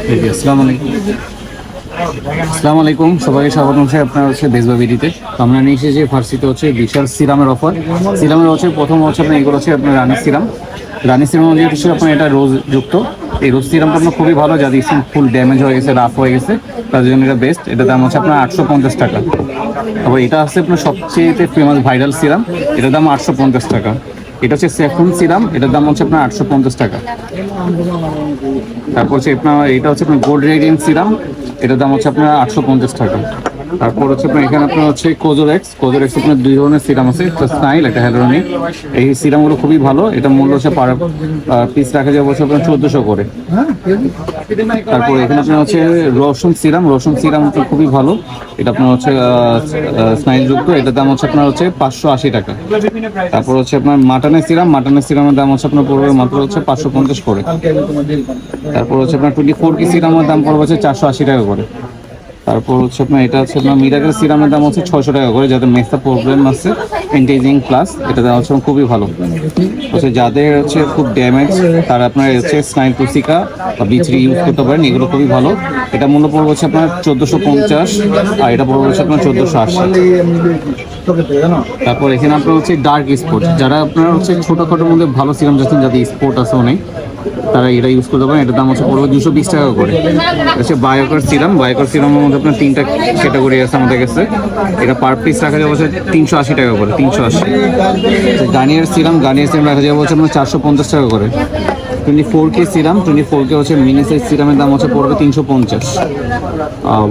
আসসালামু আলাইকুম। আসসালামু আলাইকুম, সবাইকে স্বাগত হচ্ছে আপনার হচ্ছে বেজবা বিডিতে আমরা নিয়ে এসেছি ফার্সিতে হচ্ছে বিশাল সিরামের অফার সিরামের হচ্ছে প্রথম হচ্ছে আপনার এগুলো হচ্ছে আপনার রানি সিরাম। রানি সিরাম অনুযায়ী হচ্ছে আপনার এটা রোজ যুক্ত, এই রোজ সিরামটা আপনার খুবই ভালো যাদের স্কিন ফুল ড্যামেজ হয়ে গেছে রাফ হয়ে গেছে। তার জন্য এটা বেস্ট এটা দাম হচ্ছে আপনার আটশো পঞ্চাশ টাকা। তারপর এটা হচ্ছে আপনার সবচেয়ে ফেমাস ভাইরাল সিরাম এটার দাম আটশো পঞ্চাশ টাকা। এটা হচ্ছে স্যাফরন সিরাম, এটার দাম হচ্ছে আপনার আটশো পঞ্চাশ টাকা। তারপর হচ্ছে আপনার, এটা হচ্ছে আপনার গোল্ড রেডিয়েন্ট সিরাম, এটার দাম হচ্ছে আপনার আটশো পঞ্চাশ টাকা। তারপর হচ্ছে আপনার এখানে আপনার হচ্ছে কোজোরেক্স কোজোরেক্স আপনার দুই ধরনের সিরাম আছে, একটা স্নাইল একটা হ্যালোরনিক এই সিরামগুলো খুবই ভালো, এটা মূল্য হচ্ছে পার পিস রাখা যাবে হচ্ছে আপনার চোদ্দোশো করে। তারপর এখানে আপনার হচ্ছে রসুন সিরাম রসুন সিরাম তো খুবই ভালো। এটা আপনার হচ্ছে স্নাইল যুক্ত। এটার দাম হচ্ছে আপনার হচ্ছে পাঁচশো আশি টাকা। তারপর হচ্ছে আপনার মাটনের সিরাম মাটনের সিরামের দাম হচ্ছে আপনার পড়বে মাত্র হচ্ছে পাঁচশো পঞ্চাশ করে। তারপর হচ্ছে আপনার টোয়েন্টি ফোর কি সিরামের দাম পড়বে হচ্ছে চারশো আশি টাকা করে। তারপর হচ্ছে আপনার এটা হচ্ছে আপনার মিরাকেল সিরামের দাম হচ্ছে ছয়শো টাকা করে, যাদের মেসা প্রবলেম আছে এন্টেজিং প্লাস এটা দেওয়া হচ্ছে খুবই ভালো। হচ্ছে যাদের হচ্ছে খুব ড্যামেজ তারা আপনার হচ্ছে স্নাইল টুসিকা বা বিচরি ইউজ করতে পারেন, এগুলো খুবই ভালো। এটা মূল্য পড়বে হচ্ছে আপনার চোদ্দোশো পঞ্চাশ, আর এটা পড়বে হচ্ছে আপনার চোদ্দোশো আশি। তারপর এখানে আপনার হচ্ছে ডার্ক স্পোর্ট যারা আপনার হচ্ছে ছোটোখাটোর মধ্যে ভালো সিরাম যাচ্ছেন যাদের স্পোর্ট আছে অনেক তারা এটা ইউজ করতে পারেন। এটার দাম হচ্ছে পড়বে দুশো বিশ টাকা করে। হচ্ছে বায়োকার সিরাম বায়োকার সিরামের মধ্যে আপনার তিনটা ক্যাটাগরি আছে আমাদের কাছে। এটা পার পিস রাখা যাবে তিনশো আশি টাকা করে, তিনশো আশি। গার্নিয়ার সিরাম গার্নিয়ার সিরাম রাখা যাবে হচ্ছে আপনার চারশো পঞ্চাশ টাকা করে। Twenty four K serum twenty four K হচ্ছে মিনি সাইজ সিরামের দাম হচ্ছে পড়বে তিনশো পঞ্চাশ।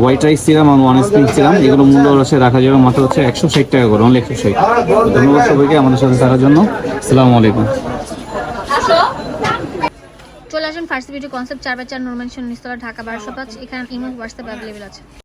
হোয়াইট রাইস সিরাম আর ওয়ান স্প্রিং সিরাম এগুলো মূল্য হচ্ছে রাখা যাবে মাত্র হচ্ছে একশো ষাট টাকা করে অনলি একশো ষাট। ধন্যবাদ সবাইকে আমাদের সাথে থাকার জন্য। আসসালামু আলাইকুম। চলে আসুন ফার্স্ট ভিডিও কনসেপ্ট চার বাই চার নর্মাল নিস্তলা, ঢাকা, বারোশো পাঁচ। এখানে ইমো হোয়াটসঅ্যাপ অ্যাভেলেবেল আছে।